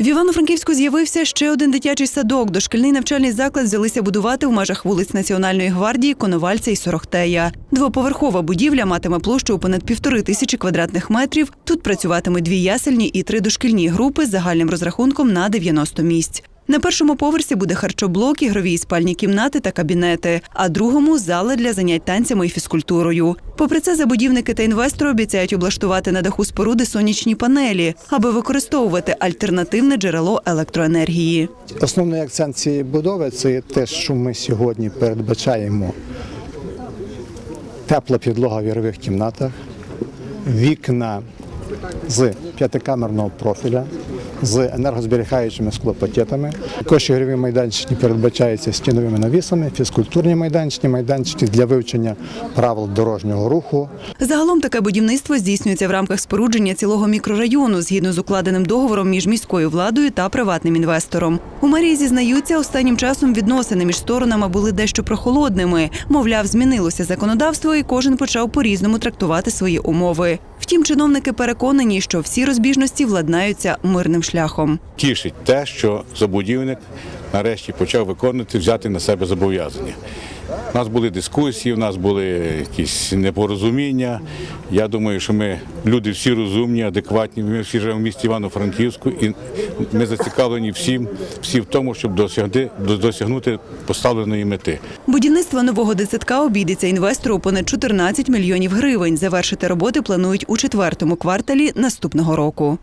В Івано-Франківську з'явився ще один дитячий садок. Дошкільний навчальний заклад взялися будувати в межах вулиць Національної гвардії, Коновальця і Сорохтея. Двоповерхова будівля матиме площу понад півтори тисячі квадратних метрів. Тут працюватимуть дві ясельні і три дошкільні групи з загальним розрахунком на 90 місць. На першому поверсі буде харчоблок, ігрові і спальні кімнати та кабінети, а другому зали для занять танцями і фізкультурою. Попри це, забудівники та інвестори обіцяють облаштувати на даху споруди сонячні панелі, аби використовувати альтернативне джерело електроенергії. Основний акцент цієї будови це те, що ми сьогодні передбачаємо тепла підлога в ярових кімнатах, вікна з п'ятикамерного профіля, з енергозберігаючими склопакетами. Також ігрові майданчики передбачаються стіновими навісами, фізкультурні майданчики, майданчики для вивчення правил дорожнього руху. Загалом таке будівництво здійснюється в рамках спорудження цілого мікрорайону згідно з укладеним договором між міською владою та приватним інвестором. У мерії зізнаються, останнім часом відносини між сторонами були дещо прохолодними. Мовляв, змінилося законодавство, і кожен почав по-різному трактувати свої умови. Втім, чиновники переконані, що всі розбіжності владнаються мирним шляхом. Тішить те, що забудівник нарешті почав виконувати, взяти на себе зобов'язання. У нас були дискусії, у нас були якісь непорозуміння. Я думаю, що ми люди всі розумні, адекватні. Ми всі живемо в місті Івано-Франківську, і ми зацікавлені всім, всі в тому, щоб досягти, досягнути поставленої мети. Будівництво нового дитсадка обійдеться інвестору понад 14 мільйонів гривень. Завершити роботи планують у четвертому кварталі наступного року.